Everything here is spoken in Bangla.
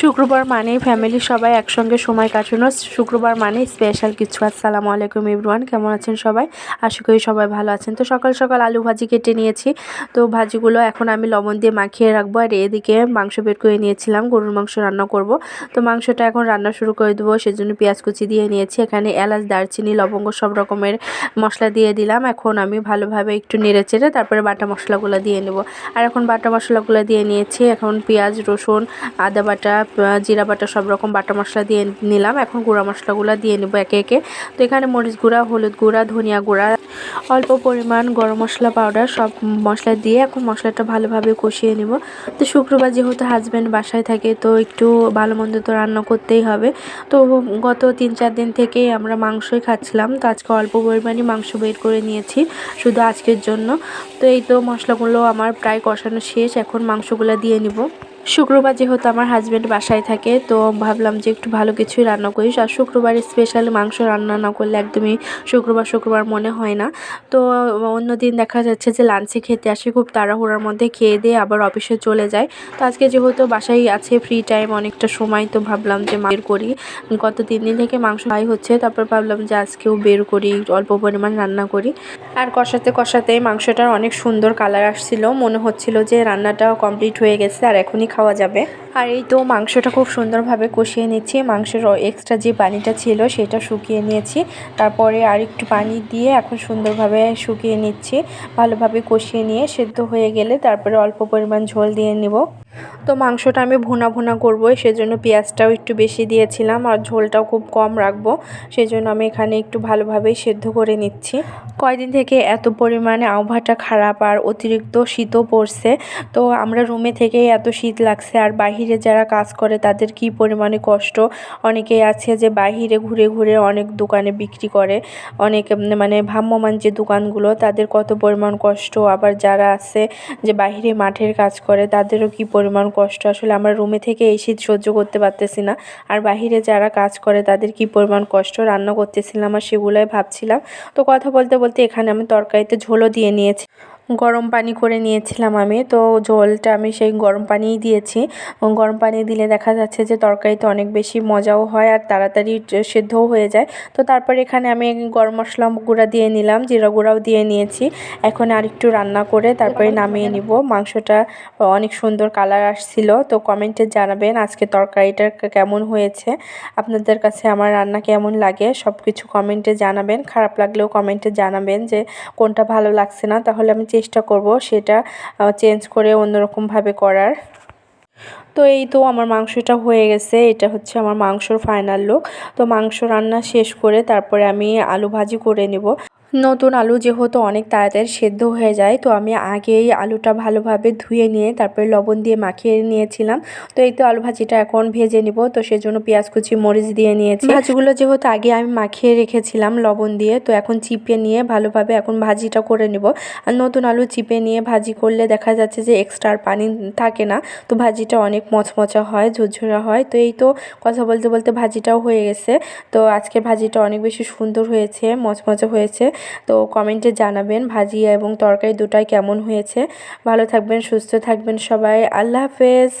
শুক্রবার মানেই ফ্যামিলির সবাই একসঙ্গে সময় কাটানো। শুক্রবার মানেই স্পেশাল কিছু। আসসালামু আলাইকুম ইব্রুয়ান কেমন আছেন সবাই? আশা করি সবাই ভালো আছেন। তো সকাল সকাল আলু ভাজি কেটে নিয়েছি। তো ভাজিগুলো এখন আমি লবণ দিয়ে মাখিয়ে রাখব আর এদিকে মাংস বের করে নিয়েছিলাম, গরুর মাংস রান্না করব। তো মাংসটা এখন রান্না শুরু করে দেবো, সেজন্য পেঁয়াজ কুচি দিয়ে নিয়েছি। এখানে এলাচ, দারচিনি, লবঙ্গ সব রকমের মশলা দিয়ে দিলাম। এখন আমি ভালোভাবে একটু নেড়ে চেড়ে তারপরে বাটা মশলাগুলো দিয়ে নেব। আর এখন বাটা মশলাগুলো দিয়ে নিয়েছি। এখন পেঁয়াজ, রসুন, আদা বাটা জিরা বাটা সব রকম বাটা মশলা দিয়ে নিলাম। এখন গুঁড়া মশলাগুলো দিয়ে নেব একে একে। তো এখানে মরিচ গুঁড়া, হলুদ গুঁড়া, ধনিয়া গুঁড়া, অল্প পরিমাণ গরম মশলা পাউডার সব মশলা দিয়ে এখন মশলাটা ভালোভাবে কষিয়ে নেব। তো শুক্রবার যেহেতু হাজব্যান্ড বাসায় থাকে, তো একটু ভালো মন্দ তো রান্না করতেই হবে। তো গত তিন চার দিন থেকেই আমরা মাংসই খাচ্ছিলাম। তো আজকে অল্প পরিমাণই মাংস বের করে নিয়েছি শুধু আজকের জন্য। তো এই তো মশলাগুলো আমার প্রায় কষানো শেষ, এখন মাংসগুলো দিয়ে নিব। শুক্রবার যেহেতু আমার হাজব্যান্ড বাসায় থাকে, তো ভাবলাম যে একটু ভালো কিছুই রান্না করি। আর শুক্রবার স্পেশাল মাংস রান্না না করলে একদমই শুক্রবার শুক্রবার মনে হয় না। তো অন্য দিন দেখা যাচ্ছে যে লাঞ্চে খেতে আসে, খুব তাড়াহুড়ার মধ্যে খেয়ে দিয়ে আবার অফিসে চলে যায় তো আজকে যেহেতু বাসায় আছে ফ্রি টাইম অনেকটা সময়, তো ভাবলাম যে বের করি। গত তিন দিন থেকে মাংস খাই হচ্ছে, তারপর ভাবলাম যে আজকেও বের করি, অল্প পরিমাণ রান্না করি। আর কষাতে কষাতে মাংসটার অনেক সুন্দর কালার আসছিল, মনে হচ্ছিল যে রান্নাটাও কমপ্লিট হয়ে গেছে, আর এখনই খাওয়া যাবে। আর এই তো মাংসটা খুব সুন্দরভাবে কষিয়ে নিচ্ছি। মাংসের এক্সট্রা যে পানিটা ছিল সেটা শুকিয়ে নিয়েছি। তারপরে আর একটু পানি দিয়ে এখন সুন্দরভাবে শুকিয়ে নিচ্ছি। ভালোভাবে কষিয়ে নিয়ে সেদ্ধ হয়ে গেলে তারপরে অল্প পরিমাণ ঝোল দিয়ে নিব। তো মাংসটা আমি ভুনা ভুনা করব, সেজন্য পেঁয়াজটাও একটু বেশি দিয়েছিলাম আর ঝোলটাও খুব কম রাখব, সেজন্য আমি এখানে একটু ভালোভাবেই সেদ্ধ করে নিচ্ছি। কয়দিন থেকে এত পরিমাণে আবহাওয়াটা খারাপ আর অতিরিক্ত শীতও পড়ছে, তো আমরা রুমে থেকেই এত শীত লাগছে আর বাহিরে যারা কাজ করে তাদের কি পরিমাণে কষ্ট? অনেকেই আছে যে বাহিরে ঘুরে ঘুরে অনেক দোকানে বিক্রি করে, অনেক মানে ভ্রাম্যমান যে দোকানগুলো তাদের কত পরিমাণ কষ্ট? আবার যারা আছে যে বাহিরে মাঠের কাজ করে তাদেরও কি পরিমাণ কষ্ট। আসলে আমরা রুমে থেকে এই শীত সহ্য করতে পারতেছি না। আর বাহিরে যারা কাজ করে, তাদের কি পরিমাণ কষ্ট? রান্না করতেছিলাম আর সেগুলোই ভাবছিলাম। তো কথা বলতে বলতে এখানে আমি তরকারিতে ঝোলও দিয়ে নিয়েছি। গরম পানি করে নিয়েছিলাম আমি। তো ঝোলটা আমি সেই গরম পানিই দিয়েছি। গরম পানি দিলে দেখা যাচ্ছে যে তরকারিতে অনেক বেশি মজাও হয় আর তাড়াতাড়ি সেদ্ধও হয়ে যায়। তো তারপর এখানে আমি গরম মশলা গুঁড়া দিয়ে নিলাম, জিরা গুঁড়াও দিয়ে নিয়েছি। এখন আর একটু রান্না করে তারপরে নামিয়ে নিব। মাংসটা অনেক সুন্দর কালার আসছিল। তো কমেন্টে জানাবেন আজকে তরকারিটা কেমন হয়েছে? আপনাদের কাছে আমার রান্না কেমন লাগে? সব কিছু কমেন্টে জানাবেন। খারাপ লাগলেও কমেন্টে জানাবেন যে কোনটা ভালো লাগছে না। তাহলে আমি চেষ্টা করব, সেটা চেঞ্জ করে অন্যরকমভাবে করার। তো এই তো আমার মাংসটা হয়ে গেছে, এটা হচ্ছে আমার মাংসর ফাইনাল লুক তো মাংস রান্না শেষ করে তারপরে আমি আলু ভাজি করে নেব। নতুন আলু যেহেতু অনেক তাড়াতাড়ি সেদ্ধ হয়ে যায়, তো আমি আগেই আলুটা ভালোভাবে ধুয়ে নিয়ে তারপরে লবণ দিয়ে মাখিয়ে নিয়েছিলাম। তো এই তো আলু ভাজিটা এখন ভেজে নিব, তো সেজন্য পেঁয়াজ কুচি, মরিচ দিয়ে নিয়েছি। ভাজিগুলো যেহেতু আগে আমি মাখিয়ে রেখেছিলাম লবণ দিয়ে, তো এখন চিপে নিয়ে ভালোভাবে এখন ভাজিটা করে নেব। আর নতুন আলু চিপে নিয়ে ভাজি করলে দেখা যাচ্ছে যে এক্সট্রা পানি থাকে না, তো ভাজিটা অনেক মচমচা হয়, ঝুরঝুরা হয়। তো এই তো কথা বলতে বলতে ভাজিটাও হয়ে গেছে, তো আজকে ভাজিটা অনেক বেশি সুন্দর হয়েছে, মচমচা হয়েছে। তো কমেন্টে জানাবেন, ভাজিয়া এবং তরকারি দুটাই কেমন হয়েছে। ভালো থাকবেন, সুস্থ থাকবেন সবাই। আল্লাহ হাফেজ।